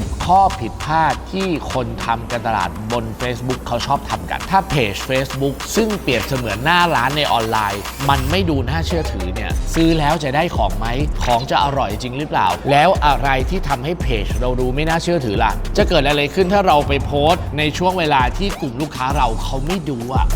10 ข้อผิดพลาดที่คนทำการตลาดบน Facebook เขาชอบทำกัน ถ้าเพจ Facebook ซึ่งเปรียบเสมือนหน้าร้านในออนไลน์ มันไม่ดูน่าเชื่อถือเนี่ย ซื้อแล้วจะได้ของไหม ของจะอร่อยจริงหรือเปล่า แล้วอะไรที่ทำให้เพจเราดูไม่น่าเชื่อถือล่ะ จะเกิดอะไรขึ้นถ้าเราไปโพสต์ในช่วงเวลาที่กลุ่มลูกค้าเราเขาไม่ดูอะ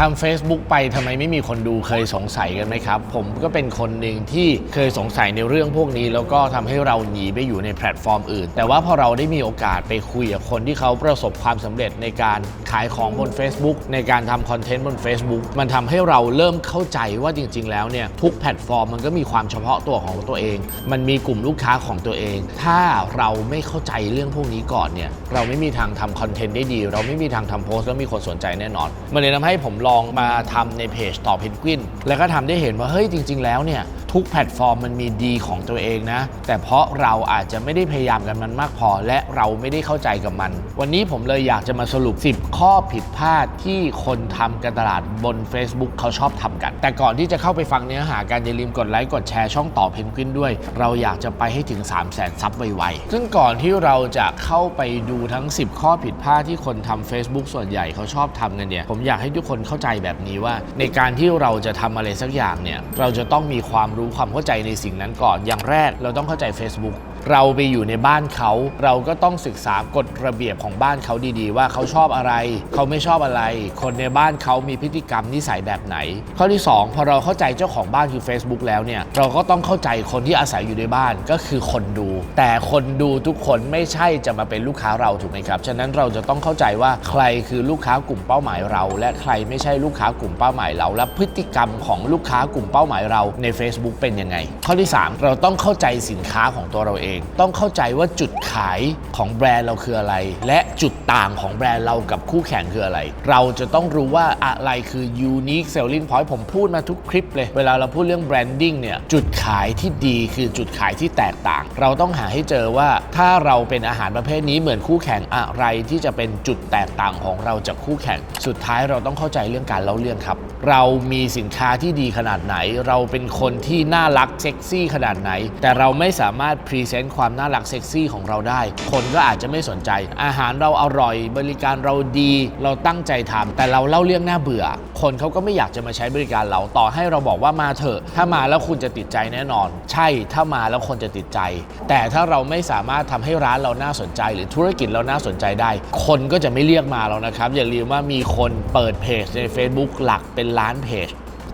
ทำ Facebook ไปทำไมไม่มีคนดูเคยสงสัยกันไหมครับ ผมก็เป็นคนหนึ่งที่เคยสงสัยในเรื่องพวกนี้ แล้วก็ทำให้เราหนีไปอยู่ในแพลตฟอร์มอื่น แต่ว่าพอเราได้มีโอกาสไปคุยกับคนที่เขาประสบความสำเร็จในการขายของบน Facebook ในการทำคอนเทนต์บน Facebook มันทำให้เราเริ่มเข้าใจว่าจริง ๆ แล้วเนี่ยทุกแพลตฟอร์มมันก็มีความเฉพาะตัวของตัวเอง มันมีกลุ่มลูกค้าของตัวเอง ถ้าเราไม่เข้าใจเรื่องพวกนี้ก่อนเนี่ยเราไม่มีทางทำคอนเทนต์ได้ดี เราไม่มีทางทำโพสต์แล้วมีคนสนใจแน่นอน มันเลยทำให้ผมลองมาทำในเพจต่อเพนกวิน แล้วก็ทำได้เห็นว่าเฮ้ยจริง ๆ แล้วเนี่ยทุกแพลตฟอร์มมันมีดีของตัวเองนะ แต่เพราะเราอาจจะไม่ได้พยายามกันมันมากพอ และเราไม่ได้เข้าใจกับมัน วันนี้ผมเลยอยากจะมาสรุป 10 ข้อผิดพลาดที่คนทำการตลาดบน Facebook เขาชอบทำกัน แต่ก่อนที่จะเข้าไปฟังเนื้อหาการอย่าลืมกดไลค์กดแชร์ช่องต่อเพนกวินด้วย เราอยากจะไปให้ถึง 3 0 0แสนซับไวๆซึ่งก่อนที่เราจะเข้าไปดูทั้ง 10 ข้อผิดพลาดที่คนทำ Facebook ส่วนใหญ่เขาชอบทำกันเนี่ยผมอยากให้ทุกคนเข้าใจแบบนี้ว่า ในการที่เราจะทำอะไรสักอย่างเนี่ยเราจะต้องมีความรู้ความเข้าใจในสิ่งนั้นก่อน อย่างแรกเราต้องเข้าใจ Facebook เราไปอยู่ในบ้านเขาเราก็ต้องศึกษากฎระเบียบของบ้านเขาดีๆ ว่าเขาชอบอะไร เขาไม่ชอบอะไร คนในบ้านเขามีพฤติกรรมนิสัยแบบไหน ข้อที่ 2 พอเราเข้าใจเจ้าของบ้านคือ Facebook แล้วเนี่ยเราก็ต้องเข้าใจคนที่อาศัยอยู่ในบ้านก็คือคนดู แต่คนดูทุกคนไม่ใช่จะมาเป็นลูกค้าเราถูกไหมครับฉะนั้นเราจะต้องเข้าใจว่าใครคือลูกค้ากลุ่มเป้าหมายเรา และใครไม่ใช่ลูกค้ากลุ่มเป้าหมายเรา และพฤติกรรมของลูกค้ากลุ่มเป้าหมายเราใน Facebook เป็นยังไง ข้อที่ 3 เราต้องเข้าใจสินค้าของตัวเราเองต้องเข้าใจว่าจุดขายของแบรนด์เราคืออะไร และจุดต่างของแบรนด์เรากับคู่แข่งคืออะไร เราจะต้องรู้ว่าอะไรคือ unique selling point ผมพูดมาทุกคลิปเลย เวลาเราพูดเรื่อง branding เนี่ย จุดขายที่ดีคือจุดขายที่แตกต่าง เราต้องหาให้เจอว่าถ้าเราเป็นอาหารประเภทนี้เหมือนคู่แข่งอะไรที่จะเป็นจุดแตกต่างของเราจากคู่แข่ง สุดท้ายเราต้องเข้าใจเรื่องการเล่าเรื่องครับ เรามีสินค้าที่ดีขนาดไหน เราเป็นคนที่น่ารักเซ็กซี่ขนาดไหน แต่เราไม่สามารถพรีเซนตความน่ารักเซ็กซี่ของเราได้ คนก็อาจจะไม่สนใจ อาหารเราอร่อย บริการเราดี เราตั้งใจทำแต่เราเล่าเรื่องน่าเบื่อ คนเขาก็ไม่อยากจะมาใช้บริการเราต่อให้เราบอกว่ามาเถอะ ถ้ามาแล้วคุณจะติดใจแน่นอน ใช่ถ้ามาแล้วคนจะติดใจ แต่ถ้าเราไม่สามารถทำให้ร้านเราน่าสนใจ หรือธุรกิจเราน่าสนใจได้ คนก็จะไม่เรียกมาแล้วนะครับ อย่าลืมว่ามีคนเปิดเพจใน Facebook หลักเป็นล้านเพจ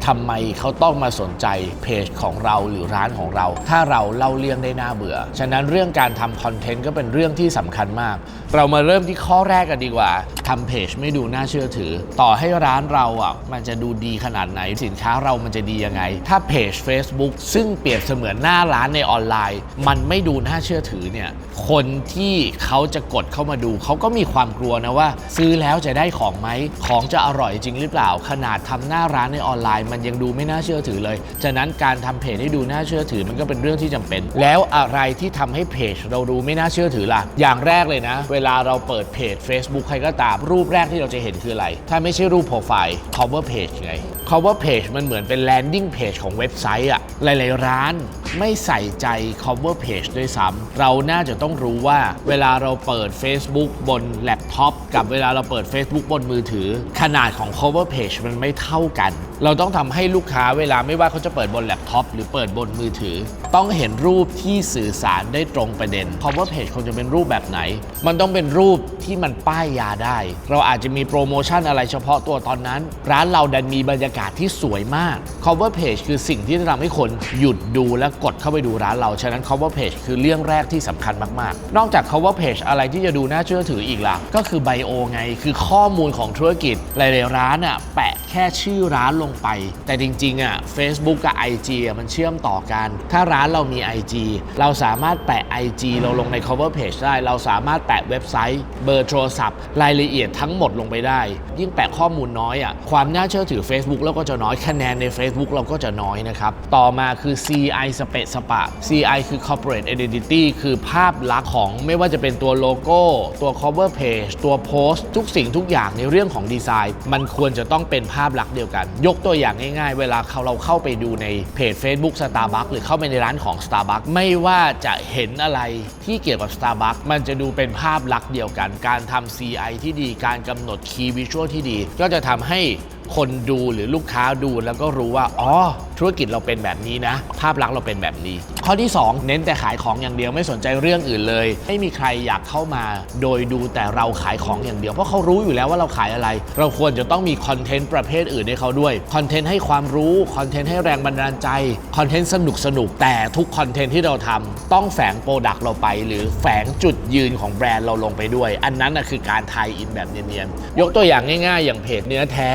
ทำไมเขาต้องมาสนใจเพจของเราหรือร้านของเรา ถ้าเราเล่าเรื่องได้น่าเบื่อ ฉะนั้นเรื่องการทำคอนเทนต์ก็เป็นเรื่องที่สำคัญมาก เรามาเริ่มที่ข้อแรกกันดีกว่าทำเพจไม่ดูน่าเชื่อถือ ต่อให้ร้านเราอะมันจะดูดีขนาดไหนสินค้าเรามันจะดียังไง ถ้าเพจ Facebook ซึ่งเปรียบเสมือนหน้าร้านในออนไลน์ มันไม่ดูน่าเชื่อถือเนี่ยคนที่เขาจะกดเข้ามาดู เขาก็มีความกลัวนะว่า ซื้อแล้วจะได้ของไหมของจะอร่อยจริงหรือเปล่า ขนาดทำหน้าร้านในออนไลน์ มันยังดูไม่น่าเชื่อถือเลยฉะนั้นการทำเพจให้ดูน่าเชื่อถือมันก็เป็นเรื่องที่จำเป็น แล้วอะไรที่ทำให้เพจเราดูไม่น่าเชื่อถือล่ะอย่างแรกเลยนะ เวลาเราเปิดเพจ Facebook ใครก็ตามรูปแรกที่เราจะเห็นคืออะไร ถ้าไม่ใช่รูปโปรไฟล์ cover page ไง cover page มันเหมือนเป็น landing page ของเว็บไซต์อะหลาย ๆ ร้านไม่ใส่ใจ cover page ด้วยซ้ำเราน่าจะต้องรู้ว่า เวลาเราเปิด Facebook บนแล็ปท็อปกับเวลาเราเปิด Facebook บนมือถือ ขนาดของ cover page มันไม่เท่ากัน เราต้องทำให้ลูกค้าเวลาไม่ว่าเขาจะเปิดบนแล็ปท็อปหรือเปิดบนมือถือ ต้องเห็นรูปที่สื่อสารได้ตรงประเด็น cover page ควรจะเป็นรูปแบบไหน มันต้องเป็นรูปที่มันป้ายยาได้ เราอาจจะมีโปรโมชั่นอะไรเฉพาะตัวตอนนั้น ร้านเราดันมีบรรยากาศที่สวยมาก cover page คือสิ่งที่จะทำให้คนหยุดดูและกดเข้าไปดูร้านเรา ฉะนั้น cover page คือเรื่องแรกที่สำคัญมากๆ นอกจาก cover page อะไรที่จะดูน่าเชื่อถืออีกล่ะ ก็คือ bio ไง คือข้อมูลของธุรกิจ หลายๆร้านอะแปะแค่ชื่อร้านลงไป แต่จริงๆอะ Facebook กับ IG อะมันเชื่อมต่อกัน ถ้าร้านเรามี IG เราสามารถแปะ IG เราลงใน cover page ได้ เราสามารถแปะเว็บไซต์เบอร์โทรศัพท์ รายละเอียดทั้งหมดลงไปได้ ยิ่งแปะข้อมูลน้อยอะความน่าเชื่อถือ Facebook เราก็จะน้อยคะแนนใน Facebook เราก็จะน้อยนะครับ ต่อมาคือ CI สเปะสปะ CI คือ corporate identity คือภาพลักษณ์ของไม่ว่าจะเป็นตัวโลโก้ ตัว cover page ตัวโพสต์ทุกสิ่งทุกอย่างในเรื่องของดีไซน์ มันควรจะต้องเป็นภาพลักษณ์เดียวกัน ยกตัวอย่างง่ายๆ เวลาเขาเราเข้าไปดูในเพจ Facebook Starbucks หรือเข้าไปในร้านของ Starbucks ไม่ว่าจะเห็นอะไรที่เกี่ยวกับ Starbucks มันจะดูเป็นภาพลักษณ์เดียวกัน การทำ CI ที่ดี การกำหนด Key Visual ที่ดี ก็จะทำให้ คนดูหรือลูกค้าดูแล้วก็รู้ว่า อ๋อ ธุรกิจเราเป็นแบบนี้นะ ภาพลักษณ์เราเป็นแบบนี้ ข้อที่ 2 เน้นแต่ขายของอย่างเดียวไม่สนใจเรื่องอื่นเลย ไม่มีใครอยากเข้ามาโดยดูแต่เราขายของอย่างเดียว เพราะเขารู้อยู่แล้วว่าเราขายอะไร เราควรจะต้องมีคอนเทนต์ประเภทอื่นให้เขาด้วยคอนเทนต์ให้ความรู้คอนเทนต์ให้แรงบันดาลใจคอนเทนต์สนุกสนุกแต่ทุกคอนเทนต์ที่เราทำต้องแฝงโปรดักต์เราไป หรือแฝงจุดยืนของแบรนด์เราลงไปด้วย อันนั้นนะคือการไทยอินแบบเนียนๆยกตัวอย่างง่าย ๆ อย่างเพจเนื้อแท้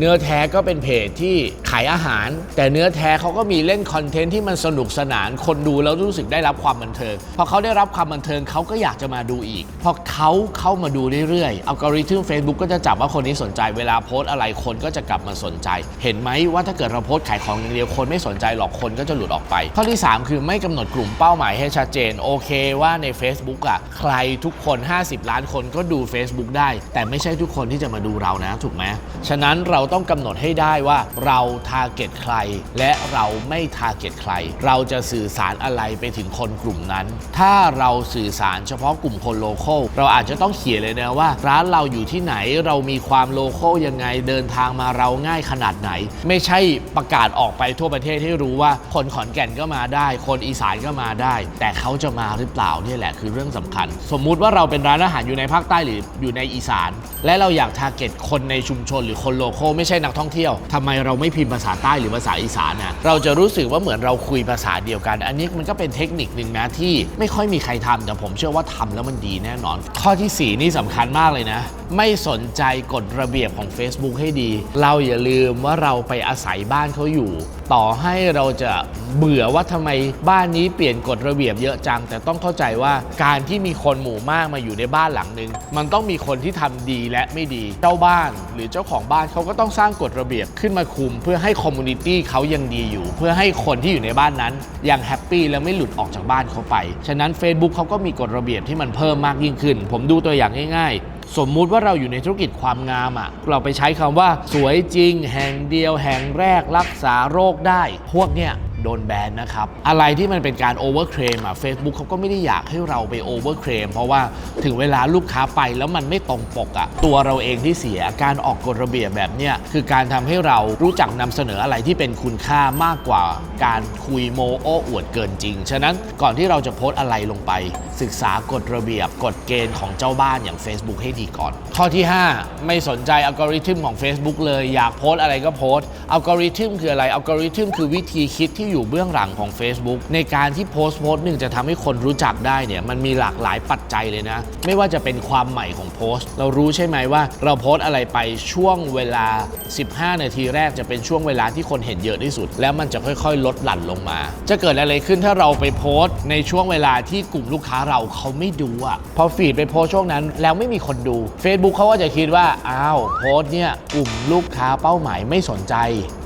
เนื้อแท้ก็เป็นเพจที่ขายอาหาร แต่เนื้อแท้เขาก็มีเล่นคอนเทนต์ที่มันสนุกสนานคนดูแล้วรู้สึกได้รับความบันเทิงพอเขาได้รับความบันเทิงเขาก็อยากจะมาดูอีกพอเขาเข้ามาดูเรื่อยๆอัลกอริทึม Facebook ก็จะจับว่าคนนี้สนใจเวลาโพสอะไรคนก็จะกลับมาสนใจ เห็นไหมว่าถ้าเกิดเราโพสขายของอย่างเดียวคนไม่สนใจหรอกคนก็จะหลุดออกไป ข้อที่ 3 คือไม่กำหนดกลุ่มเป้าหมายให้ชัดเจนโอเคว่าใน Facebook อะใครทุกคน 50 ล้านคนก็ดู Facebook ได้ แต่ไม่ใช่ทุกคนที่จะมาดูเรานะถูกไหมฉะนั้นเราต้องกำหนดให้ได้ว่าเราทาร์เก็ตใคร และเราไม่ทาร์เก็ตใคร เราจะสื่อสารอะไรไปถึงคนกลุ่มนั้น ถ้าเราสื่อสารเฉพาะกลุ่มคนโลเคอลเราอาจจะต้องเขียนเลยนะว่า ร้านเราอยู่ที่ไหนเรามีความโลเคอลยังไงเดินทางมาเราง่ายขนาดไหน ไม่ใช่ประกาศออกไปทั่วประเทศให้รู้ว่าคนขอนแก่นก็มาได้ คนอีสานก็มาได้ แต่เขาจะมาหรือเปล่าเนี่ยแหละคือเรื่องสำคัญ สมมุติว่าเราเป็นร้านอาหารอยู่ในภาคใต้หรืออยู่ในอีสาน และเราอยากทาร์เก็ตคนในชุมชนหรือคนโลเคอลไม่ใช่นักท่องเที่ยวทำไมเราไม่พิมพ์ภาษาใต้หรือภาษาอีสานนะเราจะรู้สึกว่าเหมือนเราคุยภาษาเดียวกัน อันนี้มันก็เป็นเทคนิคหนึ่งนะที่ไม่ค่อยมีใครทำแต่ผมเชื่อว่าทำแล้วมันดีแน่นอน ข้อทีสี่4 นี่สำคัญมากเลยนะ ไม่สนใจกฎระเบียบของ Facebook ให้ดี เราอย่าลืมว่าเราไปอาศัยบ้านเขาอยู่ ต่อให้เราจะเบื่อว่าทำไมบ้านนี้เปลี่ยนกฎระเบียบเยอะจัง แต่ต้องเข้าใจว่าการที่มีคนหมู่มากมาอยู่ในบ้านหลังนึงมันต้องมีคนที่ทำดีและไม่ดีเจ้าบ้านหรือเจ้าของบ้านเขาก็ต้องสร้างกฎระเบียบขึ้นมาคุม เพื่อให้คอมมูนิตี้เขายังดีอยู่ เพื่อให้คนที่อยู่ในบ้านนั้น ยังแฮปปี้และไม่หลุดออกจากบ้านเขาไป ฉะนั้น Facebook เขาก็มีกฎระเบียบที่มันเพิ่มมากยิ่งขึ้น ผมดูตัวอย่างง่ายๆสมมุติว่าเราอยู่ในธุรกิจความงามอะ่ะ เราไปใช้คำว่าสวยจริง แห่งเดียวแห่งแรกรักษาโรคได้ พวกเนี้ย โดนแบนนะครับ อะไรที่มันเป็นการโอเวอร์เคลมอะ Facebook เขาก็ไม่ได้อยากให้เราไปโอเวอร์เคลมเพราะว่าถึงเวลาลูกค้าไปแล้วมันไม่ตรงปกอะ ตัวเราเองที่เสียการออกกฎระเบียบแบบเนี้ยคือการทำให้เรารู้จักนำเสนออะไรที่เป็นคุณค่ามากกว่า การคุยโมโอ้อวดเกินจริง ฉะนั้นก่อนที่เราจะโพสอะไรลงไป ศึกษากฎระเบียบกฎเกณฑ์ของเจ้าบ้านอย่าง Facebook ให้ดีก่อน ข้อที่ 5 ไม่สนใจอัลกอริทึมของ Facebook เลยอยากโพสอะไรก็โพสอัลกอริทึมคืออะไรอัลกอริทึมคือวิธีคิดที่อยู่เบื้องหลังของ Facebook ในการที่โพสต์โพสต์หนึ่งจะทำให้คนรู้จักได้เนี่ยมันมีหลากหลายปัจจัยเลยนะ ไม่ว่าจะเป็นความใหม่ของโพสต์ เรารู้ใช่ไหมว่า เราโพสต์อะไรไปช่วงเวลา 15 นาทีแรกจะเป็นช่วงเวลาที่คนเห็นเยอะที่สุด แล้วมันจะค่อยๆ ลดหลั่นลงมา จะเกิดอะไรขึ้นถ้าเราไปโพสต์ ในช่วงเวลาที่กลุ่มลูกค้าเราเขาไม่ดูอะพอฟีดไปโพสต์ช่วงนั้นแล้วไม่มีคนดู Facebook เขาก็จะคิดว่าอ้าวโพสต์เนี่ยกลุ่มลูกค้าเป้าหมายไม่สนใจ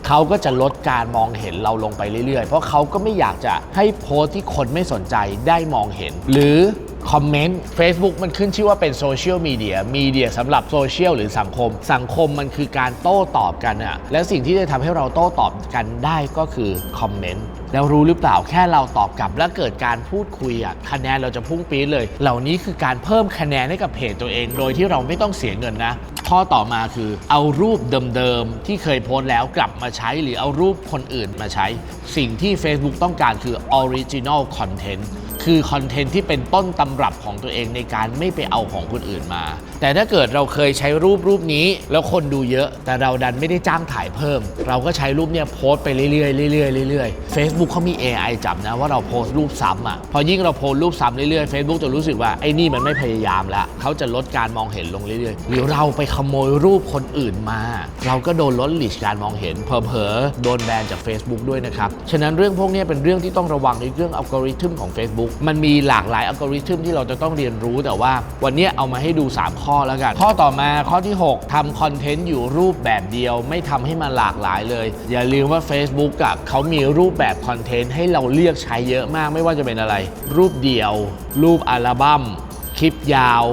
เขาก็จะลดการมองเห็นเราลงไปเรื่อยๆ เพราะเขาก็ไม่อยากจะให้โพสต์ที่คนไม่สนใจได้มองเห็น หรือคอมเมนต์ Facebook มันขึ้นชื่อว่าเป็นโซเชียลมีเดียมีเดียสำหรับโซเชียลหรือสังคม สังคมมันคือการโต้ตอบกันอะและสิ่งที่จะทำให้เราโต้ตอบกันได้ก็คือคอมเมนต์แล้วรู้หรือเปล่าแค่เราตอบกลับ แล้วเกิดการพูดคุยอะคะแนนเราจะพุ่งปี๊ดเลย เหล่านี้คือการเพิ่มคะแนนให้กับเพจตัวเอง โดยที่เราไม่ต้องเสียเงินนะ ข้อต่อมาคือ เอารูปเดิมๆที่เคยโพสต์แล้วกลับมาใช้หรือเอารูปคนอื่นมาใช้ สิ่งที่ Facebook ต้องการคือ Original Content คือคอนเทนต์ที่เป็นต้นตำรับของตัวเองในการไม่ไปเอาของคนอื่นมา แต่ถ้าเกิดเราเคยใช้รูปรูปนี้ แล้วคนดูเยอะ แต่เราดันไม่ได้จ้างถ่ายเพิ่ม เราก็ใช้รูปเนี่ยโพสไปเรื่อยๆเรื่อยๆเรื่อยๆ Facebook เขามี AI จับนะว่าเราโพสรูปซ้ำอะพอยิ่งเราโพสรูปซ้ำเรื่อยๆ Facebook จะรู้สึกว่าไอ้นี่มันไม่พยายามละเขาจะลดการมองเห็นลงเรื่อยๆหรือเราไปขโมยรูปคนอื่นมา เราก็โดนลดลิชการมองเห็นเผลอๆโดนแบนจาก Facebook ด้วยนะครับฉะนั้นเรื่องพวกนี้เป็นเรื่องที่ต้องระวังในเรื่องอัลกอริทึมของ Facebook มันมีหลากหลายอัลกอริทึมที่เราจะต้องเรียนรู้แต่ว่าวันนี้เอามาให้ดู 3 ข้อแล้วกัน ข้อต่อมาข้อที่ 6ทำคอนเทนต์อยู่รูปแบบเดียว ไม่ทำให้มันหลากหลายเลย อย่าลืมว่า Facebook กับเขามีรูปแบบคอนเทนต์ให้เราเลือกใช้เยอะมากไม่ว่าจะเป็นอะไร รูปเดียว รูปอัลบั้มคลิปยาว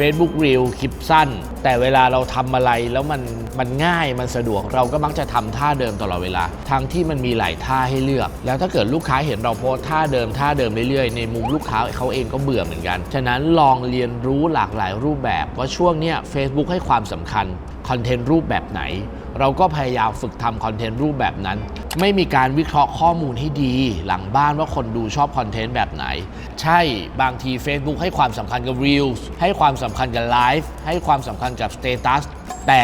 Facebook Reel คลิปสั้น แต่เวลาเราทำอะไรแล้วมันมันง่ายมันสะดวกเราก็มักจะทำท่าเดิมตลอดเวลาทางที่มันมีหลายท่าให้เลือก แล้วถ้าเกิดลูกค้าเห็นเราโพสท่าเดิมท่าเดิมเรื่อยๆ ในมุมลูกค้าเขาเองก็เบื่อเหมือนกัน ฉะนั้นลองเรียนรู้หลากหลายรูปแบบว่าช่วงเนี้ย Facebook ให้ความสำคัญคอนเทนต์รูปแบบไหน เราก็พยายามฝึกทำคอนเทนต์รูปแบบนั้น ไม่มีการวิเคราะห์ข้อมูลให้ดี หลังบ้านว่าคนดูชอบคอนเทนต์แบบไหน ใช่บางที Facebook ให้ความสำคัญกับ Reels ให้ความสำคัญกับ Live ให้ความสำคัญกับ Status แต่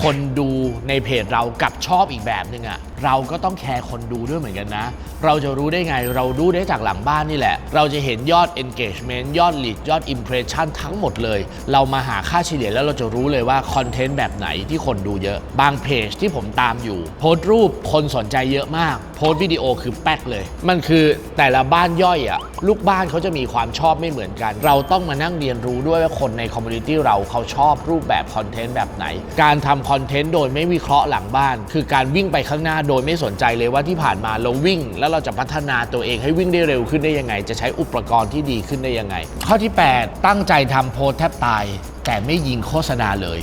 คนดูในเพจเรากับชอบอีกแบบหนึ่งอะเราก็ต้องแคร์คนดูด้วยเหมือนกันนะ เราจะรู้ได้ไงเราดูได้จากหลังบ้านนี่แหละ เราจะเห็นยอด engagement ยอด lead ยอด impression ทั้งหมดเลย เรามาหาค่าเฉลี่ยแล้วเราจะรู้เลยว่าคอนเทนต์แบบไหนที่คนดูเยอะ บางเพจที่ผมตามอยู่ โพสต์รูปคนสนใจเยอะมาก โพสต์วิดีโอคือแป๊กเลย มันคือแต่ละบ้านย่อยอะลูกบ้านเขาจะมีความชอบไม่เหมือนกัน เราต้องมานั่งเรียนรู้ด้วยว่าคนในคอมมูนิตี้เราเขาชอบรูปแบบคอนเทนต์แบบไหน การทำคอนเทนต์โดยไม่วิเคราะห์หลังบ้าน คือการวิ่งไปข้างหน้าโดยไม่สนใจเลยว่าที่ผ่านมาเราวิ่ง แล้วเราจะพัฒนาตัวเองให้วิ่งได้เร็วขึ้นได้ยังไง จะใช้อุปกรณ์ที่ดีขึ้นได้ยังไง ข้อที่ 8 ตั้งใจทำโพสแทบตาย แต่ไม่ยิงโฆษณาเลย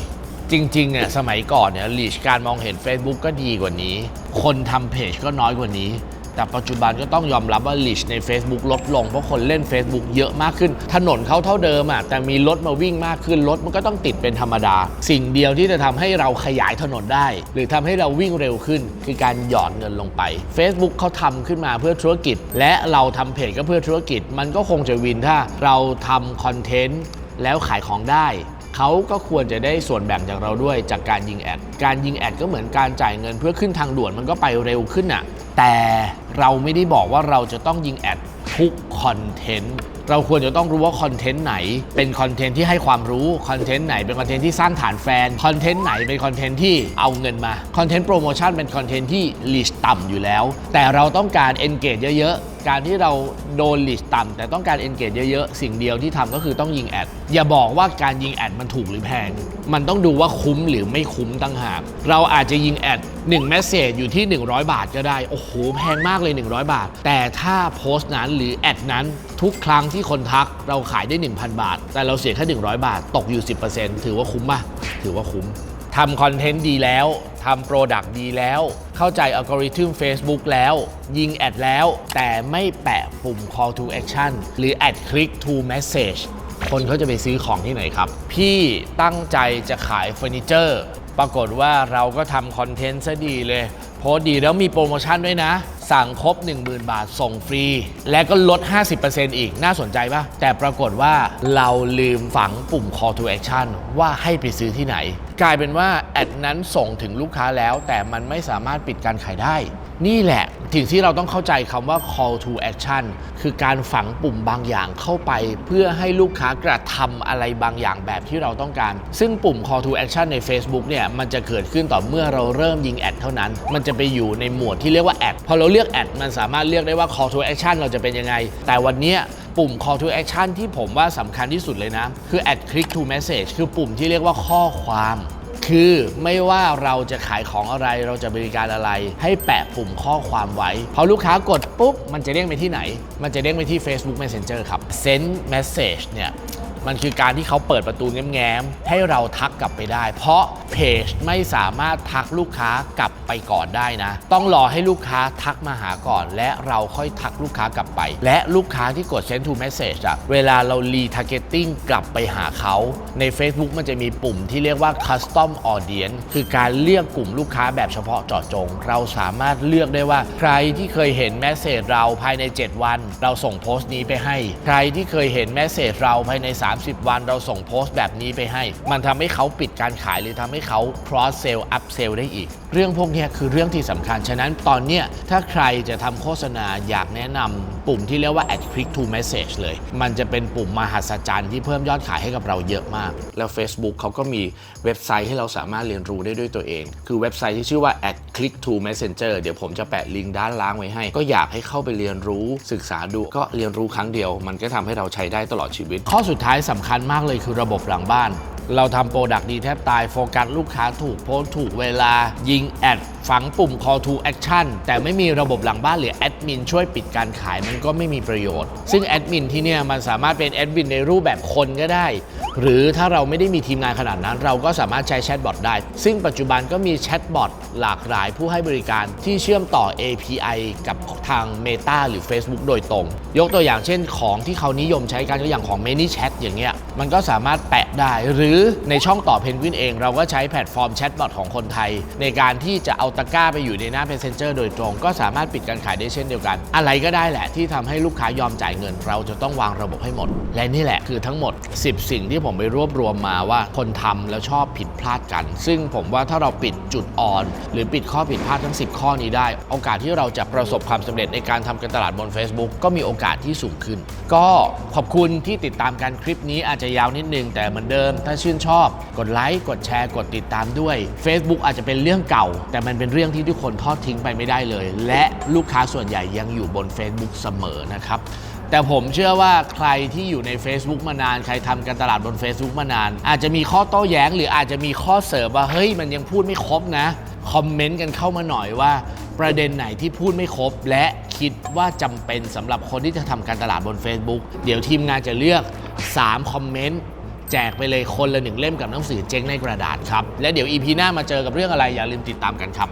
จริงๆ เนี่ย สมัยก่อนเนี่ยลีชการมองเห็น Facebook ก็ดีกว่านี้ คนทำเพจก็น้อยกว่านี้ แต่ปัจจุบันก็ต้องยอมรับว่าลีชใน Facebook ลดลง เพราะคนเล่น Facebook เยอะมากขึ้น ถนนเขาเท่าเดิมอะแต่มีรถมาวิ่งมากขึ้นรถมันก็ต้องติดเป็นธรรมดา สิ่งเดียวที่จะทำให้เราขยายถนนได้ หรือทำให้เราวิ่งเร็วขึ้น คือการหยอดเงินลงไป Facebook เขาทำขึ้นมาเพื่อธุรกิจ และเราทำเพจก็เพื่อธุรกิจ มันก็คงจะวินถ้าเราทำคอนเทนต์แล้วขายของได้เขาก็ควรจะได้ส่วนแบ่งจากเราด้วยจากการยิงแอด การยิงแอดก็เหมือนการจ่ายเงินเพื่อขึ้นทางด่วนมันก็ไปเร็วขึ้นอะ แต่เราไม่ได้บอกว่าเราจะต้องยิงแอดทุกคอนเทนต์เราควรจะต้องรู้ว่าคอนเทนต์ไหน เป็นคอนเทนต์ที่ให้ความรู้คอนเทนต์ไหนเป็นคอนเทนต์ที่สร้างฐานแฟนคอนเทนต์ไหนเป็นคอนเทนต์ที่เอาเงินมาคอนเทนต์โปรโมชั่นเป็นคอนเทนต์ที่ลีชต่ำอยู่แล้ว แต่เราต้องการ engage เยอะๆ การที่เราโดนลีชต่ำแต่ต้องการ engage เยอะๆ สิ่งเดียวที่ทำก็คือต้องยิงแอด อย่าบอกว่าการยิงแอดมันถูกหรือแพง มันต้องดูว่าคุ้มหรือไม่คุ้มตั้งหาก เราอาจจะยิงแอด1 message อยู่ที่ 100 บาทก็ได้ โอ้โห แพงมากเลย 100 บาท แต่ถ้าโพสต์นั้นหรือแอดนั้นทุกครั้งที่คนทักเราขายได้ 1,000 บาท แต่เราเสียแค่100 บาท ตกอยู่ 10%ถือว่าคุ้มป่ะถือว่าคุ้มทำคอนเทนต์ดีแล้ว ทำโปรดักต์ดีแล้ว เข้าใจอัลกอริทึม Facebook แล้ว ยิงแอดแล้ว แต่ไม่แปะปุ่ม call to action หรือ add click to message คนเขาจะไปซื้อของที่ไหนครับ พี่ตั้งใจจะขายเฟอร์นิเจอร์ ปรากฏว่าเราก็ทำคอนเทนต์ซะดีเลย โพสดีแล้วมีโปรโมชั่นด้วยนะ สั่งครบ 10,000 บาทส่งฟรี และก็ลด 50%อีกน่าสนใจปะแต่ปรากฏว่าเราลืมฝังปุ่ม call to action ว่าให้ไปซื้อที่ไหน กลายเป็นว่าแอดนั้นส่งถึงลูกค้าแล้ว แต่มันไม่สามารถปิดการขายได้ นี่แหละสิ่งที่เราต้องเข้าใจคำว่า call to action คือการฝังปุ่มบางอย่างเข้าไป เพื่อให้ลูกค้ากระทำอะไรบางอย่างแบบที่เราต้องการ ซึ่งปุ่ม call to action ใน Facebook เนี่ยมันจะเกิดขึ้นต่อเมื่อเราเริ่มยิงแอดเท่านั้น มันจะไปอยู่ในหมวดที่เรียกว่าแอดพอเราเลือกแอดมันสามารถเลือกได้ว่า call to action เราจะเป็นยังไง แต่วันนี้ ปุ่ม call to action ที่ผมว่าสำคัญที่สุดเลยนะ คือ add click to message คือปุ่มที่เรียกว่าข้อความคือไม่ว่าเราจะขายของอะไรเราจะบริการอะไร ให้แปะปุ่มข้อความไว้ พอลูกค้ากดปุ๊บ มันจะเด้งไปที่ไหน มันจะเด้งไปที่ Facebook Messenger ครับ send message เนี่ย มันคือการที่เขาเปิดประตูแง้มๆให้เราทักกลับไปได้ เพราะเพจไม่สามารถทักลูกค้ากลับไปก่อนได้นะ ต้องรอให้ลูกค้าทักมาหาก่อน และเราค่อยทักลูกค้ากลับไป และลูกค้าที่กด send to message อะเวลาเรา retargeting กลับไปหาเขาใน Facebook มันจะมีปุ่มที่เรียกว่า custom audience คือการเลือกกลุ่มลูกค้าแบบเฉพาะเจาะจง เราสามารถเลือกได้ว่า ใครที่เคยเห็นแมสเซจเราภายใน 7 วัน เราส่งโพสต์นี้ไปให้ ใครที่เคยเห็นแมสเซจเราภายใน30 วันเราส่งโพสต์แบบนี้ไปให้ มันทำให้เขาปิดการขายหรือทำให้เขา cross sell up sell ได้อีก เรื่องพวกนี้คือเรื่องที่สำคัญ ฉะนั้นตอนเนี้ยถ้าใครจะทำโฆษณาอยากแนะนำปุ่มที่เรียกว่า add click to message เลย มันจะเป็นปุ่มมหัศจรรย์ที่เพิ่มยอดขายให้กับเราเยอะมาก แล้ว Facebook เขาก็มีเว็บไซต์ให้เราสามารถเรียนรู้ได้ด้วยตัวเอง คือเว็บไซต์ที่ชื่อว่า add click to messenger เดี๋ยวผมจะแปะลิงก์ด้านล่างไว้ให้ ก็อยากให้เข้าไปเรียนรู้ศึกษาดูก็เรียนรู้ครั้งเดียว มันก็ทำให้เราใช้ได้ตลอดชีวิต ข้อสุดท้ายสำคัญมากเลยคือระบบหลังบ้าน เราทำโปรดักต์ดีแทบตายโฟกัสลูกค้าถูกโพสถูกเวลา ยิงแอด ฝังปุ่ม call to action แต่ไม่มีระบบหลังบ้านหรือแอดมินช่วยปิดการขายมันก็ไม่มีประโยชน์ ซึ่งแอดมินที่เนี่ยมันสามารถเป็นแอดมินในรูปแบบคนก็ได้ หรือถ้าเราไม่ได้มีทีมงานขนาดนั้น เราก็สามารถใช้แชทบอทได้ ซึ่งปัจจุบันก็มีแชทบอทหลากหลายผู้ให้บริการที่เชื่อมต่อ API กับทาง Meta หรือ Facebook โดยตรง ยกตัวอย่างเช่นของที่เขานิยมใช้กันก็อย่างของ ManyChat อย่างเงี้ย มันก็สามารถแปะได้ หรือในช่องต่อเพนกวินเอง เราก็ใช้แพลตฟอร์มแชทบอทของคนไทย ในการที่จะเอาตะกร้าไปอยู่ในหน้า Messenger โดยตรง ก็สามารถปิดการขายได้เช่นเดียวกัน อะไรก็ได้แหละที่ทำให้ลูกค้ายอมจ่ายเงิน เราจะต้องวางระบบให้หมด และนี่แหละคือทั้งหมด 10 สิ่งที่ผมไปรวบรวมมาว่าคนทำแล้วชอบผิดพลาดกัน ซึ่งผมว่าถ้าเราปิดจุดอ่อน หรือปิดข้อผิดพลาดทั้ง 10 ข้อนี้ได้ โอกาสที่เราจะประสบความสำเร็จในการทำการตลาดบน Facebook ก็มีโอกาสที่สูงขึ้น ก็ขอบคุณที่ติดตามกันคลิปนี้อาจจะยาวนิดนึง แต่เหมือนเดิม ถ้าชื่นชอบ กดไลค์กดแชร์กดติดตามด้วย Facebook อาจจะเป็นเรื่องเก่า แต่มันเป็นเรื่องที่ทุกคนทอดทิ้งไปไม่ได้เลย และลูกค้าส่วนใหญ่ยังอยู่บน Facebook เสมอนะครับแต่ผมเชื่อว่าใครที่อยู่ใน Facebook มานาน ใครทำการตลาดบน Facebook มานาน อาจจะมีข้อโต้แย้ง หรืออาจจะมีข้อเสริมว่าเฮ้ยมันยังพูดไม่ครบนะคอมเมนต์กันเข้ามาหน่อยว่า ประเด็นไหนที่พูดไม่ครบ และคิดว่าจำเป็นสำหรับคนที่จะทำการตลาดบน Facebook เดี๋ยวทีมงานจะเลือก 3 คอมเมนต์ แจกไปเลยคนละหนึ่งเล่มกับหนังสือเจ๊งในกระดาษครับ และเดี๋ยวอีพีหน้ามาเจอกับเรื่องอะไรอย่าลืมติดตามกันครับ